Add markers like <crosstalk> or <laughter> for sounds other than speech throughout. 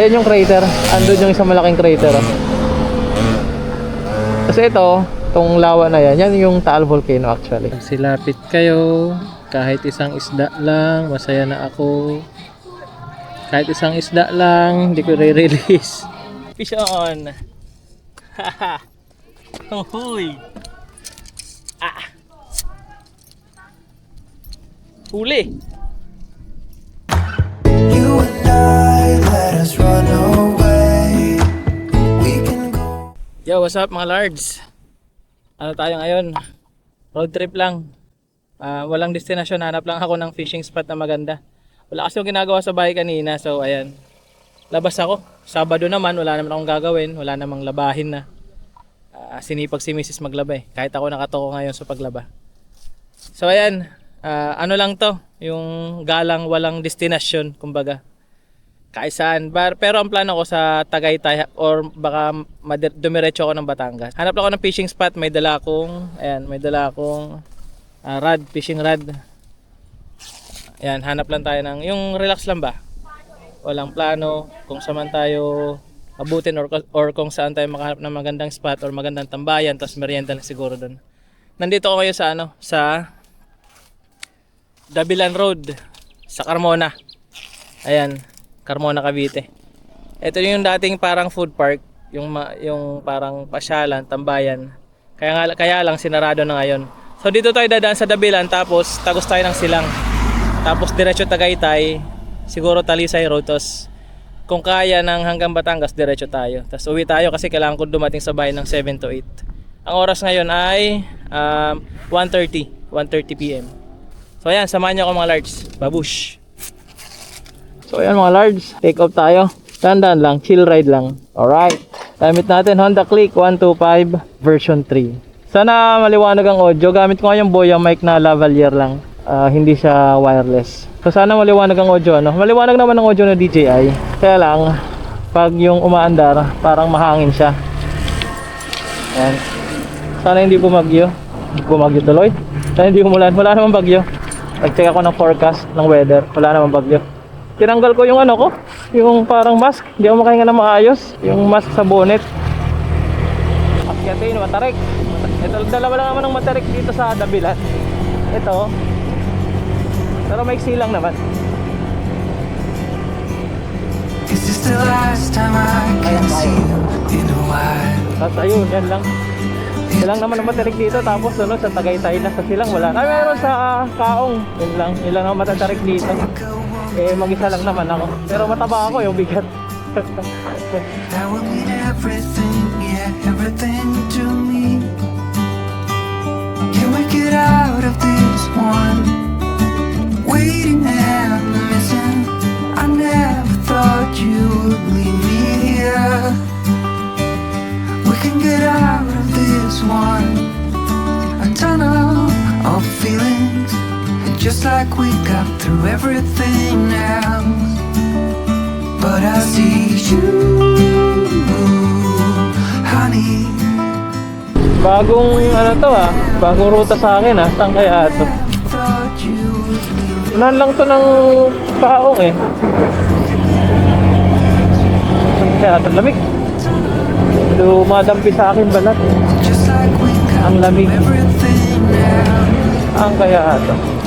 Ayun yung crater. Andun yung isang malaking crater. oh. Kasi ito, itong lawa na yan, yan yung Taal Volcano actually. Silapit kayo, kahit isang isda lang, masaya na ako. Kahit isang isda lang, hindi ko re-release. <laughs> Fish on! <laughs> Haha! Huy! Ah! Huli! Yo, what's up mga lards? Ano tayo ngayon? Road trip lang. Ah, walang destinasyon, hanap lang ako ng fishing spot na maganda. Wala kasi yung ginagawa sa bahay kanina, so ayan. Labas ako. Sabado naman, wala naman akong gagawin, wala namang labahin na. Ah, sinipag si Mrs. maglaba eh. Kahit ako nakatoko ngayon sa paglaba. So ayan, ah, ano lang to, yung galang walang destinasyon, kumbaga kahit saan. Bar, pero ang plano ko sa Tagaytay or baka madir- dumiretso ako ng Batangas. Hanap lang ako ng fishing spot. May dala akong, ayan, may dala akong ah, rod, fishing rod. Ayan, hanap lang tayo ng, yung relax lang ba? Walang plano, kung saan tayo abutin or, or kung saan tayo makahanap ng magandang spot or magandang tambayan, tapos merienda lang siguro doon. Nandito ako ngayon sa ano, sa Dabilan Road, sa Carmona. Ayan, Carmona, Cavite. Ito yung dating parang food park, yung yung parang pasyalan, tambayan. Kaya nga, kaya lang sinarado na ngayon. So dito tayo dadaan sa Dabilan tapos tagos tayo ng Silang. Tapos diretso Tagaytay, siguro Talisay Road. Tapos kung kaya ng hanggang Batangas, diretso tayo. Tapos uwi tayo kasi kailangan ko dumating sa bahay ng 7 to 8. Ang oras ngayon ay um, 1.30, 1.30 p.m. So ayan, samahan niyo ako mga large. Babush! So ayan mga large, take off tayo. Dandan lang, chill ride lang. Alright. Gamit natin Honda Click 125 version 3. Sana maliwanag ang audio. Gamit ko nga yung Boya mic na lavalier lang. Ah, hindi siya wireless. So sana maliwanag ang audio. Ano? Maliwanag naman ang audio ng DJI. Kaya lang, pag yung umaandar, parang mahangin siya. Ayan. Sana hindi bumagyo. Bumagyo tuloy. Sana hindi umulan. Wala namang bagyo. Nag-check ako ng forecast ng weather. Wala namang bagyo. Tinanggal ko yung ano ko, yung parang mask. Hindi ako makahinga na maayos. Yung mask sa bonnet. Akyatin, matarik. Ito, dalawa lang naman ng matarik dito sa dabilan. Ito. Pero may lang naman. Is this the last time I can see you in a while? Tapos ayun, yan lang. Silang naman ang matarik dito. Tapos sunod sa Tagaytay na sa silang wala. Ay, meron sa ah, Kaong. Yun lang. Yun lang ang matatarik dito. Eh, mag-isa lang naman ako. Pero mataba ako yung bigat. That will mean everything, yeah, everything to me. Can we get out of this one? Waiting and missing. I never thought you would leave me here. We can get out of this one. A tunnel of feelings. Just like we got through everything else. But I see you, honey. Bagong ano to ah. Bagong ruta sa akin ah. Saan kaya ito? Unahan lang to ng Kaong eh. Saan kaya ito? Lamig. Dumadampi sa akin balat. Got Ang lamig. Ang kaya ito?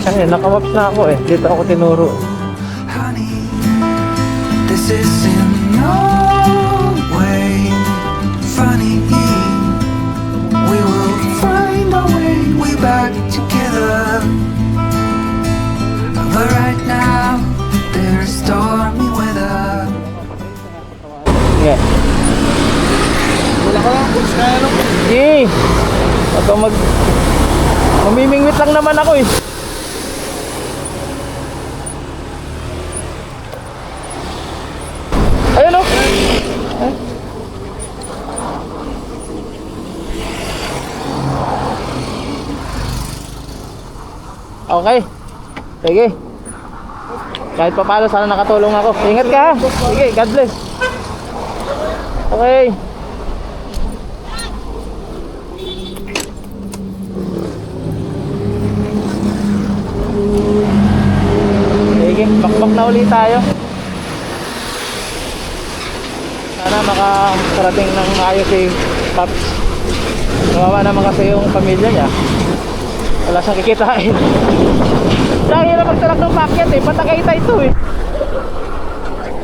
Kasi nakamaps na ako eh. Dito ako tinuro. honey. This is in no way funny. We will find our way, way back together. But right now, there's stormy weather. Sige. Wala ka lang, push kaya lang. Huwag kang mag... Mamimingwit lang naman ako eh. Ayun o. Okay. Sige. Kahit pa sana nakatulong ako. Ingat ka ha. Sige, God bless. Okay. Sige, bakbak na ulit tayo. makakarating ng maayos si Pops. Kawawa naman kasi yung pamilya niya. Wala siyang kikitain. Dahil na magtalak ng pakyat eh. Patakita ito eh.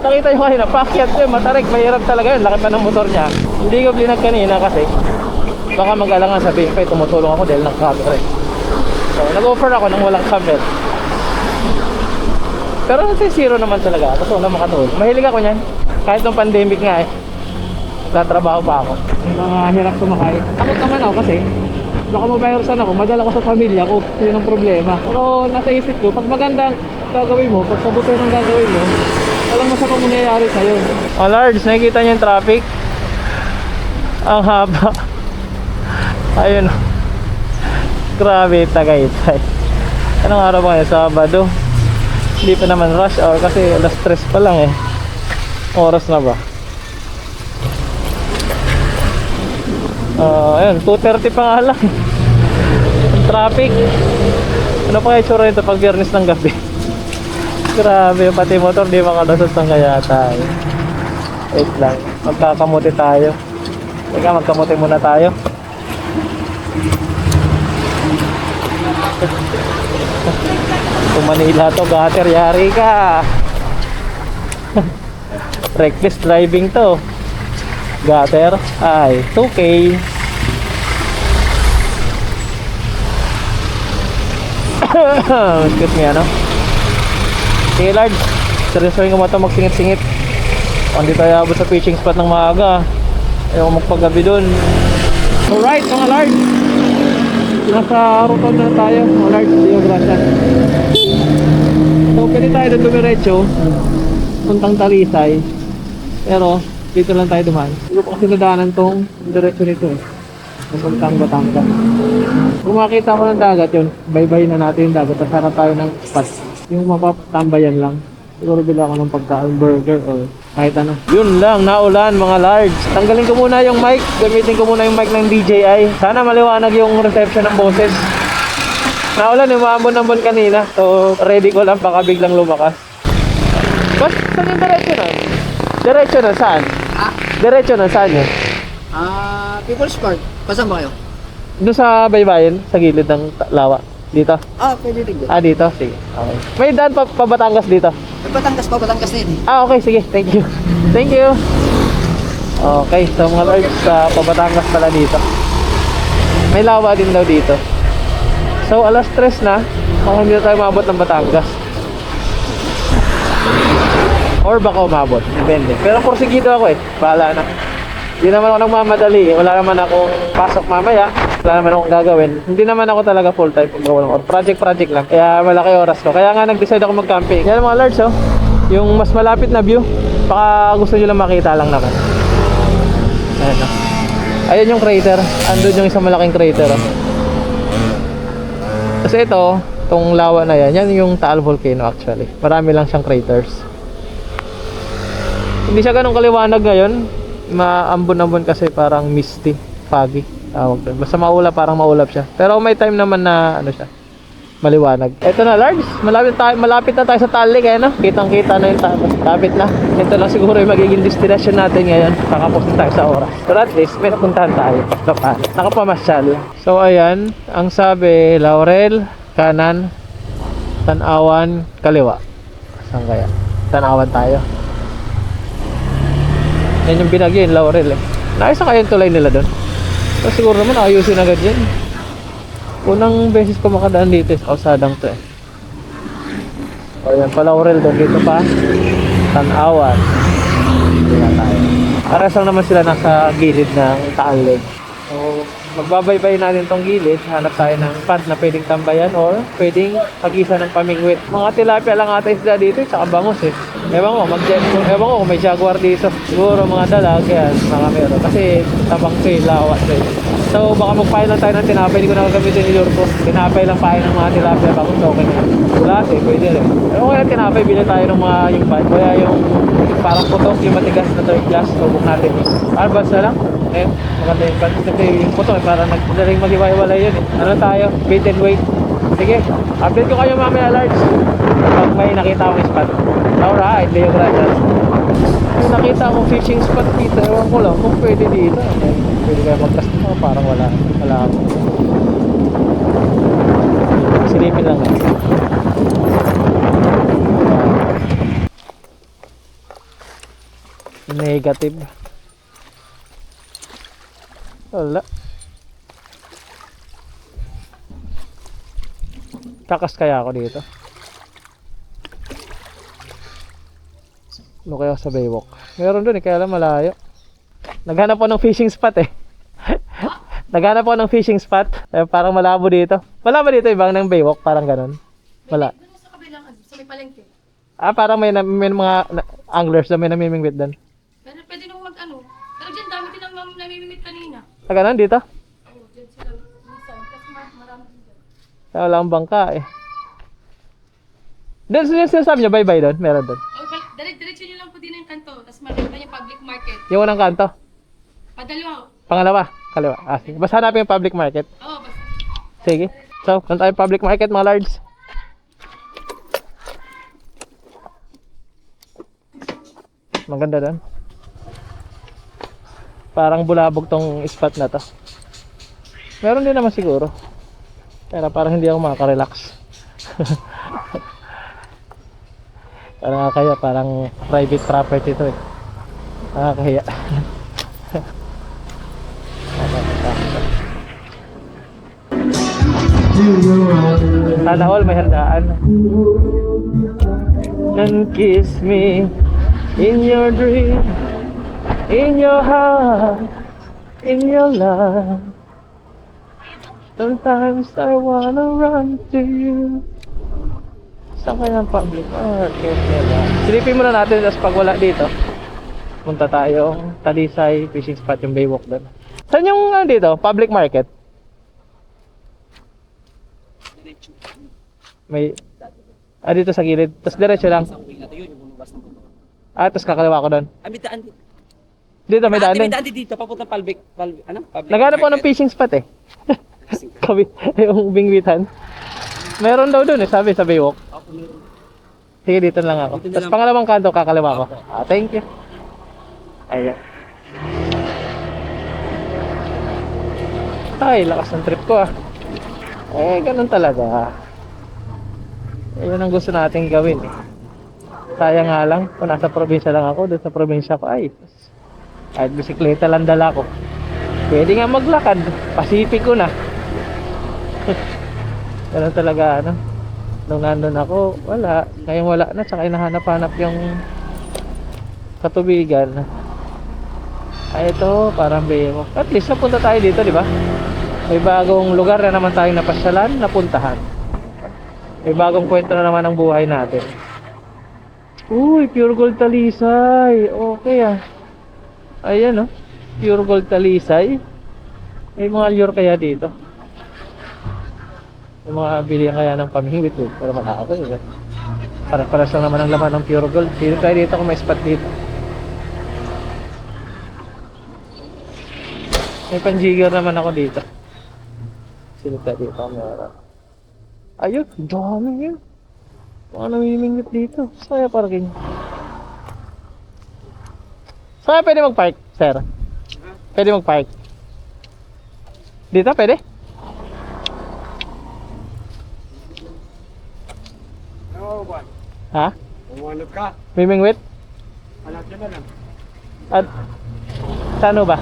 Nakita nyo kanina, ko eh. Matarik, mahirap talaga yun. Laki pa ng motor niya. Hindi ko blinag kanina kasi baka mag-alangan sabihin pa tumutulong ako dahil nag-cover eh. So, nag-offer ako ng walang cover. Pero kasi zero naman talaga. Tapos wala makatulog. Mahilig ako niyan. Kahit nung pandemic nga eh. Nagtatrabaho pa ako. Mga hirap sumakay. Takot naman ako kasi baka mabayarusan ako, madala ko sa pamilya ko, yun ang problema. Pero nasa isip ko, pag maganda ang gagawin mo, pag mabuti ang gagawin mo, walang masamang mangyayari sa'yo. Oh, Large, nakikita niyo yung traffic? Ang haba. Ayun. Grabe, Tagaytay. Anong araw ba ngayon? Sabado. Hindi pa naman rush hour kasi alas 3 pa lang eh. Oras na ba? Ah, ayun, 2.30 pa nga lang. Ang <laughs> traffic. Ano pa kaya tsura nito pag biyernes ng gabi? <laughs> Grabe, pati motor di makalusot ng kayata. eh. Wait lang, magkakamuti tayo. Teka, magkamuti muna tayo. <laughs> Kung Manila to, gutter, yari ka. Reckless driving to. Gutter, ay, 2K. <coughs> Excuse me, ano? Sige, Lard. Seryosohin ko ito magsingit-singit. Hindi tayo abot sa pitching spot ng maaga, ayaw magpagabi dun. Alright, mga Lard. Nasa roton na tayo, mga Lard. Dio, gracias. So, pwede tayo doon dumiretso. Puntang Talisay. Pero, dito lang tayo duman. Hindi ko kasi nadaanan tong diretso nito eh. Puntang Batangas. Kung makita ko ng dagat yun, bye-bye na natin yung dagat. Tapos hanap tayo ng spot. Yung mapatambayan lang. Siguro bila ako ng pagkain, burger or kahit ano. Yun lang, naulan mga large. Tanggalin ko muna yung mic. Gamitin ko muna yung mic ng DJI. Sana maliwanag yung reception ng boses. Naulan, umambon-ambon kanina. So, ready ko lang baka biglang lumakas. Ba't saan yung diretso na? Diretso na saan? Diretso na saan yun? ah, People's Park. Pasan ba kayo? Doon sa baybayin, sa gilid ng ta- lawa. Dito. Ah, pwede rin dyan. Ah, dito. Sige. Okay. May daan pa, pa Batangas dito. May Batangas pa, Batangas din. Ah, okay. Sige. Thank you. <laughs> Thank you. Okay. So, mga lords, sa Pabatangas pala dito. May lawa din daw dito. So, alas 3 na. Baka hindi na tayo maabot ng Batangas. Or baka umabot. Depende. Pero kursigido ako eh. Bahala na. Hindi naman ako nagmamadali. Wala naman akong pasok mamaya. Wala naman akong gagawin. Hindi naman ako talaga full time pag gawa ng or project project lang. Kaya malaki oras ko. Kaya nga nag-decide ako mag-camping. Yan mga lords oh. Yung mas malapit na view. Baka gusto nyo lang makita lang naman. Ayan oh. Ayan yung crater. Andun yung isang malaking crater oh. Kasi ito, tong lawa na yan, yan yung Taal Volcano actually. Marami lang siyang craters. Hindi siya ganun kaliwanag ngayon. Maambon-ambon kasi parang misty, foggy. Tawag doon. Basta maulap, parang maulap siya. Pero may time naman na ano siya, maliwanag. Ito na, Largs. Malapit, tayo, malapit na tayo sa Talik, eh, no? Kitang-kita na yung talo. Lapit na. Ito lang siguro yung magiging destination natin ngayon. Kakapos na tayo sa oras. Pero at least, may napuntahan tayo. Paklapan. Nakapamasyal. So, ayan. Ang sabi, Laurel, kanan, tanawan, kaliwa. Saan kaya? Tanawan tayo. Yan yung binagyo yung Laurel eh. Naayos na kaya yung tulay nila doon. So, siguro naman ayusin agad yan. Unang beses ko makadaan dito eh, sa kausadang to eh. O yan pa Laurel doon dito pa. Tanawan. Dito na naman sila nasa gilid ng Taal Lake. Magbabaybay natin tong gilid. Hanap tayo ng pant na pwedeng tambayan or pwedeng pagisa ng pamingwit. Mga tilapia lang ata isda dito eh, tsaka bangus eh. Ewan ko, mag ewan ko may jaguar dito. Siguro mga dalag yan, mga meron. Kasi tabang ko eh, lawat eh. So baka magpain lang tayo ng tinapay, hindi ko na gagamitin ni Lurko. Tinapay lang pain ng mga tilapia, bangus okay na. Eh, pwede rin. Pero kaya tinapay, bili tayo ng mga yung bad. Kaya yung parang putok, yung matigas na third class, subok natin. Ano ba na lang? Eh, maganda yung bad. Kasi yung putok, eh, parang nagdaring mag-iwalay yun eh. Ano tayo? Bait and wait. Sige, update ko kayo mamaya, Large. Pag may nakita akong spot. Alright, Leo Gracias. Yung nakita akong fishing spot dito. Ewan ko lang kung pwede dito. Okay. Pwede kaya mag-cast mo. Parang wala. Wala ako. Silipin lang natin. Negative. Wala. Kakas kaya ako dito. Ano kaya sa Baywalk? Meron doon eh, kaya lang malayo. Naghanap ako ng fishing spot eh. <laughs> Naghanap ako ng fishing spot. Eh, parang malabo dito. Wala ba dito ibang ng Baywalk? Parang ganun. Wala. Doon sa kabilang, ano, sa may palengke. Ah, parang may, na- may mga na- anglers na may namimingwit doon. Pero pwede nung mag ano. Pero dyan dami din ang mam- namimimit kanina. Ah, ganun dito? Oo, dyan sila minsan. Kasi ma- marami din dyan. Kaya wala akong bangka eh. Doon, yung sinasabi niyo, bye-bye doon? Meron doon. Oh, dire- diretso nyo lang po din yung kanto. Tapos makikita yung public market. Yung unang kanto. Padaliwa. Pangalawa, kaliwa. Ah, sige. Basta hanapin yung public market. Oo, basta. Sige. So, saan tayo public market mga lards? Maganda doon. Parang bulabog tong spot na to. Meron din naman siguro. Pero parang hindi ako makaka-relax. <laughs> parang kaya parang private property to eh. Nakakahiya. <laughs> Sana all may handaan. And kiss me in your dream, in your heart, in your love. Sometimes I wanna run to you. Saan kaya ang public market nila? Silipin muna natin, tapos pag wala dito, punta tayo Talisay Fishing Spot, yung Baywalk doon. Saan yung ano dito? Public market? May Ah, dito sa gilid. Tapos diretso lang. Ah, tapos kakaliwa ko doon. Ah, may daan dito. Dito may Ah, daan may din. daan din dito, papuntang Palbik, Palbik, ano? Public Naghanap ako ng fishing spot eh. <laughs> Kabi, yung bingwitan. Meron daw doon eh, sabi sa Baywalk. Ako, meron. Sige, dito lang ako. Dito na Tapos lang. pangalawang kanto, kakaliwa ko. Ah, thank you. Ayan. Ay, lakas ng trip ko ah. Eh, ganun talaga. Yun ang gusto nating gawin eh. Sayang nga lang, kung nasa probinsya lang ako, doon sa probinsya ko, ay, kahit bisikleta lang dala ko. Pwede nga maglakad, pasipiko na. <laughs> ganun talaga, ano. Nung nandun ako, wala. Ngayon wala na, tsaka hinahanap-hanap yung katubigan. Ay, ito, parang bayo. At least napunta tayo dito, di ba? May bagong lugar na naman tayong napasyalan, napuntahan. May bagong kwento na naman ang buhay natin. Uy, pure gold talisay. Okay ah. Ayan oh. Pure gold talisay. May mga lure kaya dito. Yung mga bilihan kaya ng pamingwit eh. Pero malaki eh. Para-paras lang naman ang laman ng pure gold. Dito tayo dito kung may spot dito. May panjigger naman ako dito. Sino tayo dito meron? Ayun, dami yun. Mga namimingit dito. Saya parking. Saan pwede mag-park, sir? Pwede mag-park? Dito, pwede? Ha? Umanap ka. Mimingwit? Anak niya na lang. Ba?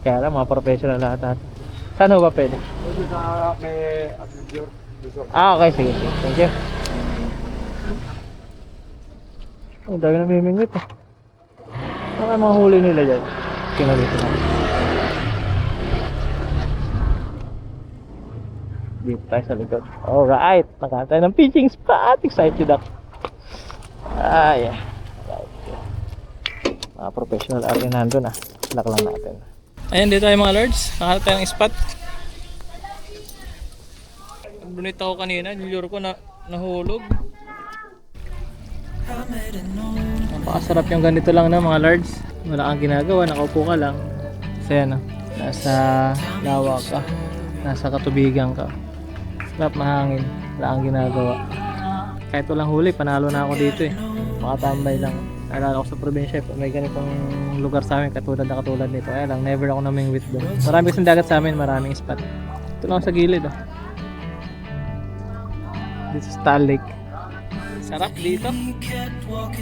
Kaya lang, mga professional lahat natin. Saan ba pwede? May adventure. Ah, okay, sige. Thank you. Ang dami na mimingwit eh. Ano mga huli nila dyan? Kinalito na. Dito tayo sa likod. Alright. Nakatay ng pitching spot. Excited ako. Ay. Alright. Mga professional rin nandun ah. Lock lang natin. Ayan, dito tayo mga lords. Nakahanap tayo ng spot. Ang bonito ako kanina. Niluro ko na nahulog. Napakasarap yung ganito lang na mga lords. Wala kang ginagawa, nakaupo ka lang. Kasi ano, nasa lawa ka, nasa katubigan ka. Sarap mahangin, wala kang ginagawa. Kahit walang huli, panalo na ako dito eh. Makatambay lang. Naalala ko sa probinsya, eh, may ganitong lugar sa amin, katulad na katulad nito. Kaya lang, never ako namingwit doon. Marami kasing dagat sa amin, maraming spot. Ito lang sa gilid oh. Dito sa Star Lake. Sarap dito. Oh.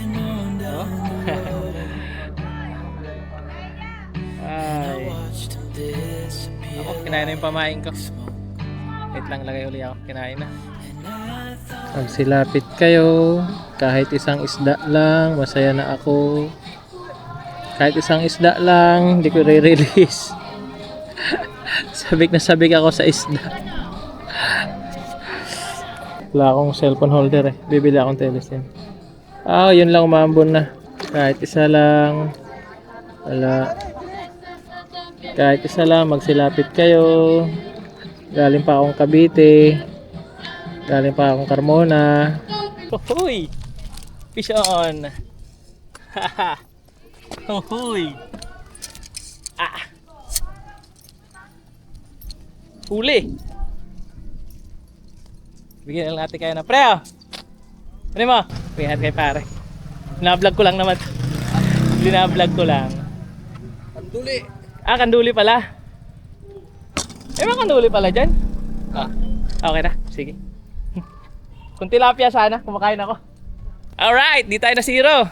<laughs> Ay. Ako, kinain na yung pamain ko. Wait lang, lagay uli ako. Kinain na. Pag silapit kayo, kahit isang isda lang, masaya na ako. Kahit isang isda lang, hindi ko re-release. <laughs> sabik na sabik ako sa isda. Wala akong cellphone holder eh. Bibili akong telesim. Ah, yun lang umambon na. Kahit isa lang. Wala. Kahit isa lang, magsilapit kayo. Galing pa akong Cavite. Galing pa akong Carmona. Hoy! Fish on! <laughs> Haha! Hoy! Ah! Huli! Bigyan lang natin kayo na pre oh! Ano mo? Pingat kay pare. Binablog ko lang naman. Binablog ko lang. Anduli. Ah, kanduli pala. Eh, may kanduli pala dyan. Ah, okay na. Sige. Kung tilapia sana, kumakain ako. Alright, di tayo na zero.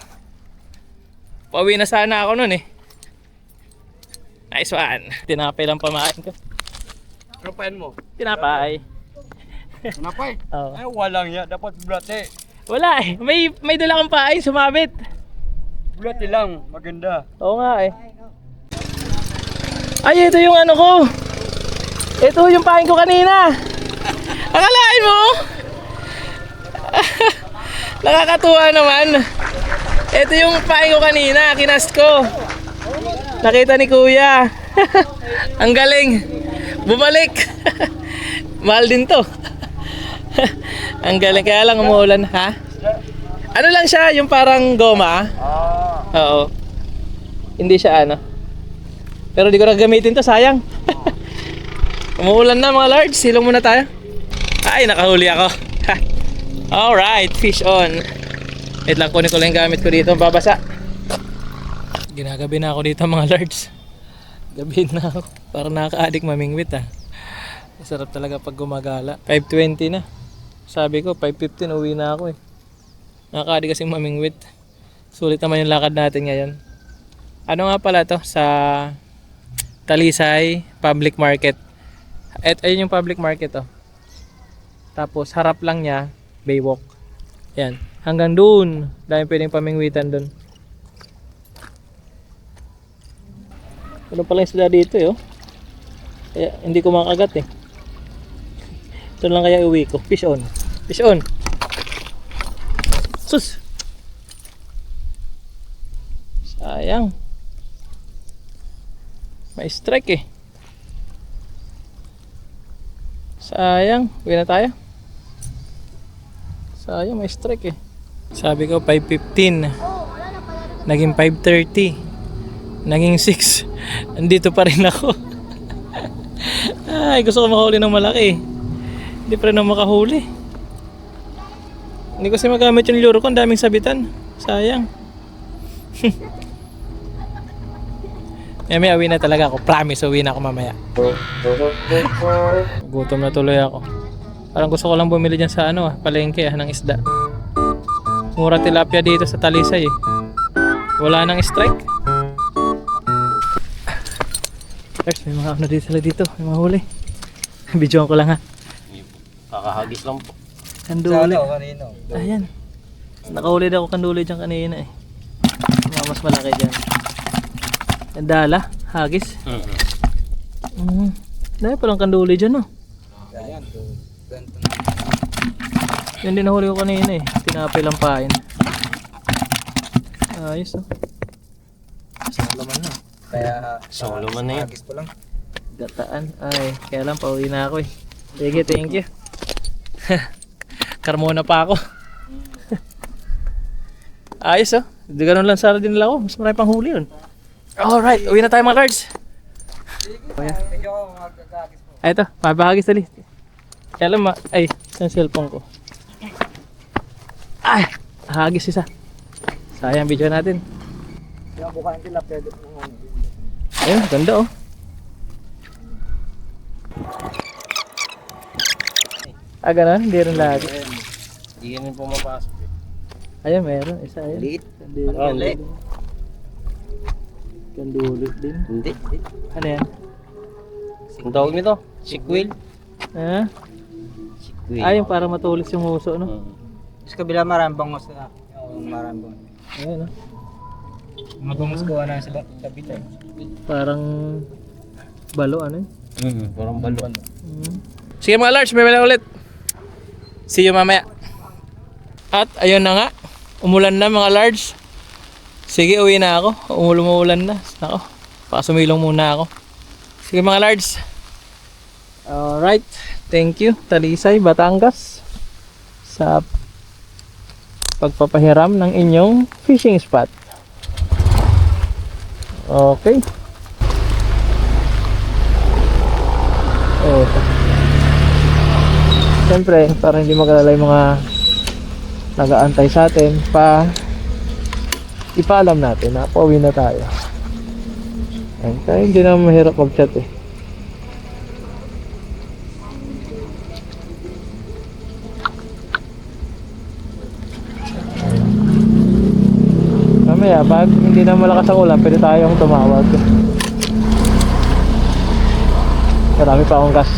Pauwi na sana ako nun eh. Nice one. Tinapay lang pamain ko. Ano pain mo? Tinapay. Napay. <laughs> Oo. Ay, walang ya. Dapat bulate. Wala eh. May, may dala kang pain, sumabit. Bulate lang. Maganda. Oo nga eh. Ay, ito yung ano ko. Ito yung pain ko kanina. <laughs> Akalain mo? <laughs> Nakakatuwa naman. Ito yung pain ko kanina, kinast ko. Nakita ni kuya. <laughs> Ang galing. Bumalik. <laughs> Mahal din to. Ang galing. Kaya lang umuulan, ha? Ano lang siya, yung parang goma. Ah. Oo. Hindi siya ano. Pero di ko na gamitin to, sayang. Umuulan na mga large, silong muna tayo. Ay, nakahuli ako. Alright, fish on. Wait lang, kunin ko lang yung gamit ko dito, babasa. Ginagabi na ako dito mga large. Gabi na ako. Parang nakaka-addict mamingwit ah. Sarap talaga pag gumagala. 5.20 na. Sabi ko, 5.15 uwi na ako eh. Nakaka-addict kasi mamingwit. Sulit naman yung lakad natin ngayon. Ano nga pala to sa Talisay Public Market. At ayun yung public market to. Tapos harap lang niya Baywalk. Yan. Hanggang doon. Dahil pwedeng pamingwitan doon. Ano pala yung sila dito eh oh. Kaya hindi ko makagat eh. <laughs> Ito lang kaya uwi ko. Fish on. Fish on. Sus! Sayang. May strike eh. Sayang. Uwi na tayo. Sayang, may strike eh. Sabi ko 5.15. Naging 5.30. Naging 6. <laughs> Andito pa rin ako. <laughs> Ay, gusto ko makahuli ng malaki. Hindi pa rin ako makahuli. Hindi kasi magamit yung lure ko. Ang daming sabitan. Sayang. <laughs> May uwi na talaga ako. Promise, uwi na ako mamaya. Gutom na tuloy ako. Parang gusto ko lang bumili dyan sa ano ah, palengke ah, ng isda. Mura tilapia dito sa Talisay eh. Wala nang strike. First, may mga ano dito sila dito. May mga huli. <laughs> Bidyoan ko lang ha. Kakahagis lang po. Kanduli. kanino? Ayan. Nakahuli daw ako kanduli dyan kanina eh. Mga mas malaki dyan. Dala, hagis. Mm-hmm. Mm. Dahil palang kanduli dyan oh. Ayan. Ganito Yun din nahuli ko kanina eh. Tinapay lang pain. Ayos oh. Sa laman na. Kaya, Solo man na yun. agis pa lang. Gataan. Ay, kaya lang pauwi na ako eh. Sige, thank you. <laughs> Carmona pa ako. <laughs> Ayos oh. Hindi ganun lang sana din nila ako. Mas marami pang huli yun. Alright, uwi na tayo mga ako magagagis po. Ay, ito, mabahagis dali. Kaya lang, ma- ay, yung cellphone ko. Ay! Hagis isa. Sayang video natin. Kaya bukain sila, pwede mo. Ayun, ganda oh. Ah, ganun? Hindi rin lagi. Hindi ganun pumapasok eh. Ayun, meron. Isa, ayun. Liit. Oh, hindi. Kandulit din. Hindi. Ano yan? Ang tawag nito? Sikwil? Ah? Sikwil. Ah, yung para matulis yung huso, no? Sa kabila marambang mas na. Yung marambang. Ayun, no? Magumus ko na sila kabila. Parang balo, ano yun? Hmm, parang baluan. Sige mga large, may lang ulit. See you mamaya. At ayun na nga, umulan na mga large. Sige, uwi na ako. Umulumulan na. Ako, pasumilong muna ako. Sige mga large. Alright, thank you Talisay, Batangas sa pagpapahiram ng inyong fishing spot. Okay. Oh. Siyempre, para hindi magalala yung mga nag-aantay sa atin, pa ipaalam natin na pauwi na tayo. Kaya hindi na mahirap mag-chat eh. Mamaya, pag hindi na malakas ang ulan, pwede tayong tumawag. Marami pa akong gas.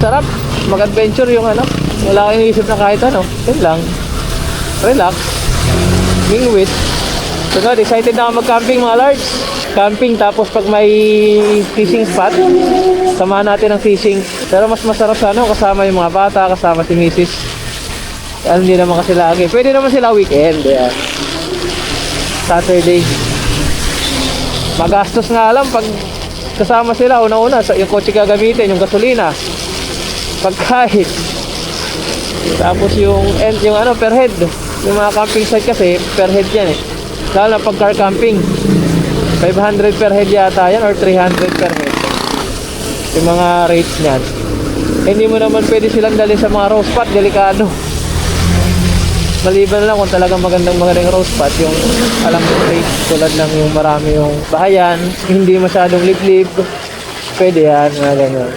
Sarap. Mag-adventure yung ano. Wala kang iniisip na kahit ano. Yun lang. Relax. Mingwit. So God, excited na ako mag-camping mga large. Camping tapos pag may fishing spot, samahan natin ng fishing. Pero mas masarap sa ano, kasama yung mga bata, kasama si Mrs. Alam hindi naman kasi lagi. Pwede naman sila weekend. Yan. Saturday. Magastos nga lang pag kasama sila una-una sa yung kotse gagamitin, yung gasolina, pagkain. Tapos yung end yung ano per head. Yung mga camping site kasi per head yan eh. Lalo na pag car camping. 500 per head yata yan or 300 per head. Yung mga rates niyan. Hindi mo naman pwede silang dalhin sa mga rose spot, delikado. Maliban lang kung talagang magandang magandang rose spot, yung alam mo rate tulad ng yung marami yung bahayan, hindi masyadong liblib. Pwede yan, mga ganyan.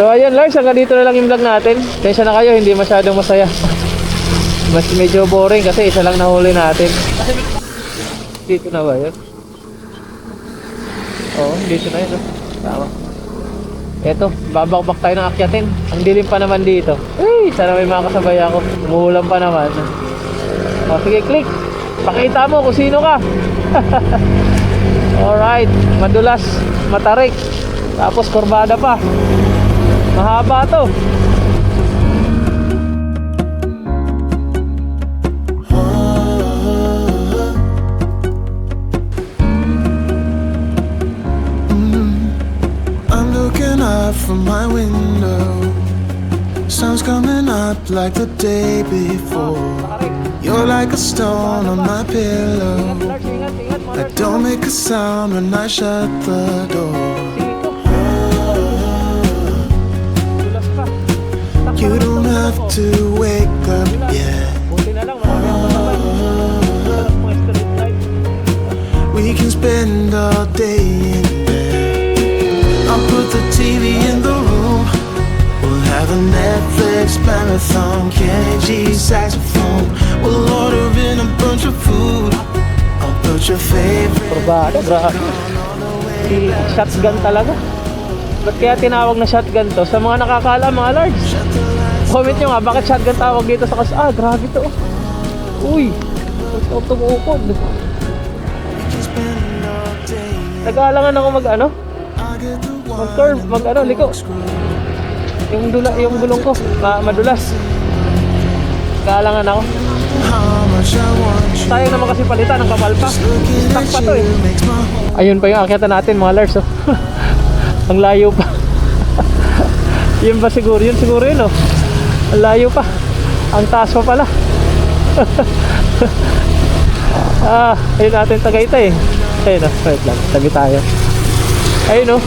So ayun Lars, hanggang dito na lang yung vlog natin. Tensya na kayo, hindi masyadong masaya. Mas medyo boring kasi isa lang nahuli natin. Dito na ba yun? Oo, dito na yun. Tama. Eto, babakbak tayo ng akyatin. Ang dilim pa naman dito. Ay, sana may mga kasabay ako. Umuulan pa naman. O, sige, click. Pakita mo kung sino ka. <laughs> Alright, madulas, matarik. Tapos kurbada pa. Mahaba to. Up from my window. Sun's coming up like the day before. You're like a stone on my pillow. That don't make a sound when I shut the door. You don't have to Favorite Kurbada, grabe. Si shotgun talaga. Ba't kaya tinawag na shotgun to? Sa mga nakakala, mga large. Comment nyo nga, bakit shotgun tawag dito sa kas... Ah, grabe to. Uy, ito tumuukod. Nag-aalangan ako mag ano? One Mag-curve, mag ano, liko. Yung, dula, yung gulong ko, ma madulas. Nag-aalangan ako. how much I want. Sayang naman kasi palitan ng kapalpa. Looking Stuck at pa to eh. Ayun pa yung akyatan natin mga Lars. Oh. <laughs> Ang layo pa. <laughs> yun ba siguro? Yun siguro yun oh. Ang layo pa. Ang taas pa pala. <laughs> ah, ayun natin Tagaytay eh. Ayun oh, wait lang. Tabi tayo. Ayun oh.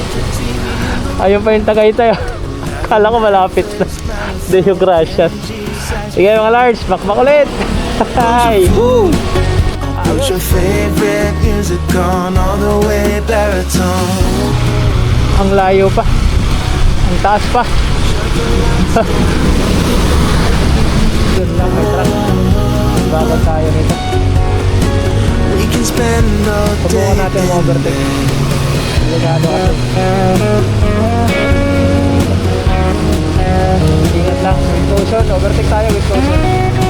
Ayun pa yung Tagaytay oh. Kala ko malapit na. Deo Gracias. Sige mga large, bakbak ulit. Hi! Woo! Put your favorite music on all the way baritone. Ang layo pa. Ang taas pa. Yun lang, may truck. Bakit tayo nito? We can spend all day. Subukan natin ang overtake. Delikado kasi. Ingat lang. With caution. Overtake tayo with caution.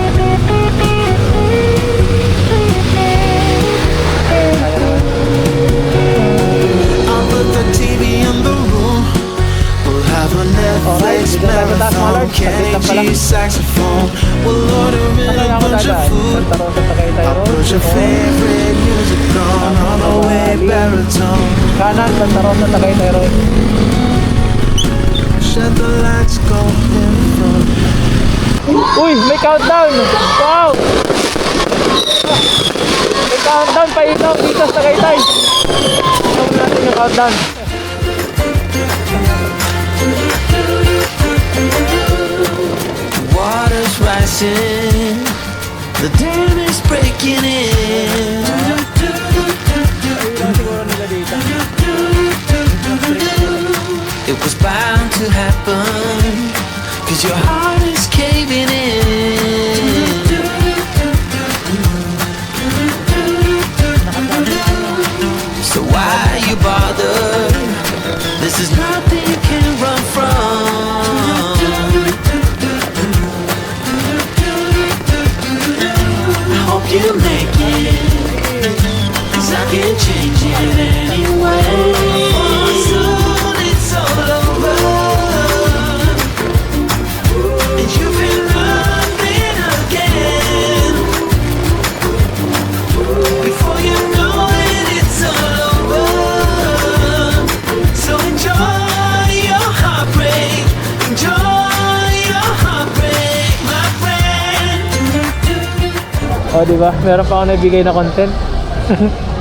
Natin. Water's rising, the dam is breaking in. It was bound to happen, cause your heart is caving in. O, di ba? Meron pa ako naibigay na content. <laughs>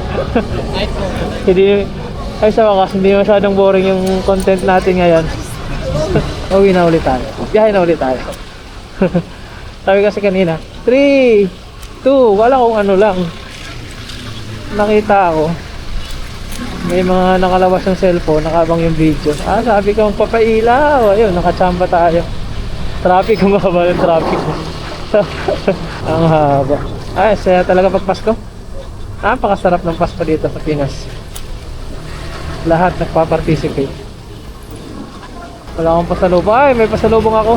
hindi, ay sa wakas, hindi masyadong boring yung content natin ngayon. <laughs> Uwi na ulit tayo. Biyahe na ulit tayo. <laughs> Sabi kasi kanina, 3, 2, wala kung ano lang. Nakita ako. May mga nakalabas ng cellphone, nakabang yung video. Ah, sabi ko, papailaw. Ayun, nakachamba tayo. Traffic, <laughs> humaba yung traffic. Ang haba. Ay, saya talaga pag Pasko. Napakasarap ng Pasko dito sa Pinas. Lahat nagpa-participate. Wala akong pasalubong. Ay, may pasalubong ako.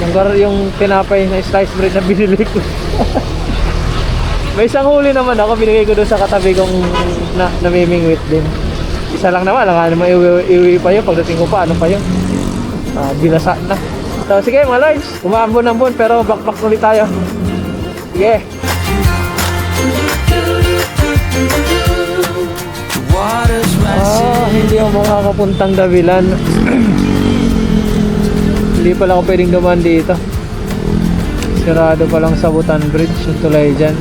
Yung, yung tinapay na slice bread na binili ko. <laughs> may isang huli naman ako. Binigay ko doon sa katabi kong na, namimingwit din. Isa lang naman. Alam naman iwi, iwi pa yun. Pagdating ko pa, ano pa yun? Ah, binasa na. So, sige mga lords. Umaambon-ambon pero backpack ulit tayo. Sige. Water's makakapuntang Davilan. <clears throat> hindi pala ako pwedeng dumaan dito. Sirado pa lang sa Butan Bridge, yung tulay dyan.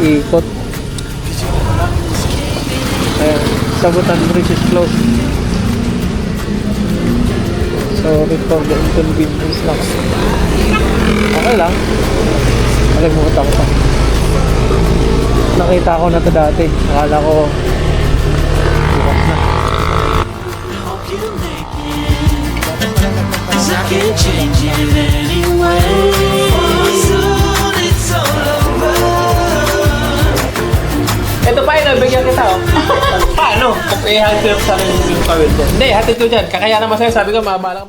Ikot. Ayan, sa Butan Bridge is closed. Sorry for the inconvenience lang. Okay lang. Nalimutan ko. Nakita ko na to dati. Akala ko Cause I can't change it anyway. Soon it's all over. Ito pa, nabigyan kita oh. Paano? <laughs> Kung i-hatid sa akin yung dyan. Hindi, hatid ko dyan. Kakayanan mo sa'yo, sabi ko, mabalang